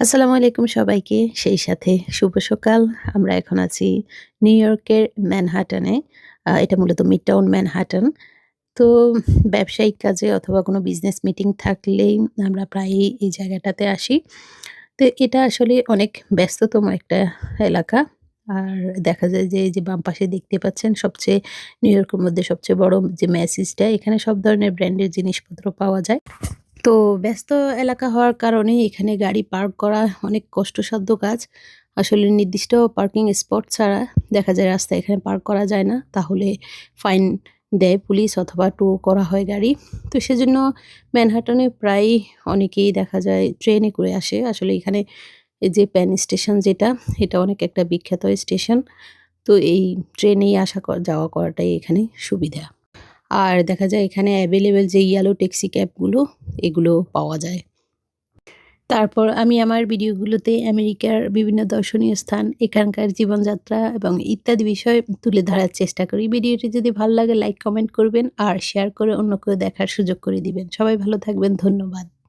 আসসালামু আলাইকুম সবাইকে। সেই সাথে শুভ সকাল। আমরা এখন আছি নিউ ইয়র্কের ম্যানহাটনে। এটা মূলত মিড টাউন ম্যানহাটন। তো ব্যবসায়িক কাজে অথবা কোনো বিজনেস মিটিং থাকলেই আমরা প্রায়ই এই জায়গাটাতে আসি। তো এটা আসলে অনেক ব্যস্ততম একটা এলাকা। আর দেখা যায় যে, এই যে বাম পাশে দেখতে পাচ্ছেন সবচেয়ে নিউ ইয়র্কের মধ্যে সবচেয়ে বড় যে ম্যাসিসটা এখানে সব ধরনের ব্র্যান্ডের জিনিসপত্র পাওয়া যায়। তো ব্যস্ত এলাকা হওয়ার কারণে এখানে গাড়ি পার্ক করা অনেক কষ্টসাধ্য কাজ। আসলে নির্দিষ্ট পার্কিং স্পট ছাড়া দেখা যায় রাস্তায় এখানে পার্ক করা যায় না। তাহলে ফাইন দেয় পুলিশ অথবা টো করা হয় গাড়ি। তো সেজন্য ম্যানহাটনে প্রায় অনেকেই দেখা যায় ট্রেনে করে আসে। আসলে এখানে যে প্যান স্টেশন যেটা, এটা অনেক একটা বিখ্যাত স্টেশন। তো এই ট্রেনেই আসা যাওয়া করাটাই এখানে সুবিধা। আর দেখা যায় এখানে অ্যাভেলেবেল যে ইয়ালো ট্যাক্সি ক্যাবগুলো, এগুলো পাওয়া যায়। তারপর আমি আমার ভিডিওগুলোতে আমেরিকার বিভিন্ন দর্শনীয় স্থান, এখানকার জীবনযাত্রা এবং ইত্যাদি বিষয় তুলে ধরার চেষ্টা করি। ভিডিওটি যদি ভালো লাগে লাইক, কমেন্ট করবেন আর শেয়ার করে অন্য কেউ দেখার সুযোগ করে দিবেন। সবাই ভালো থাকবেন। ধন্যবাদ।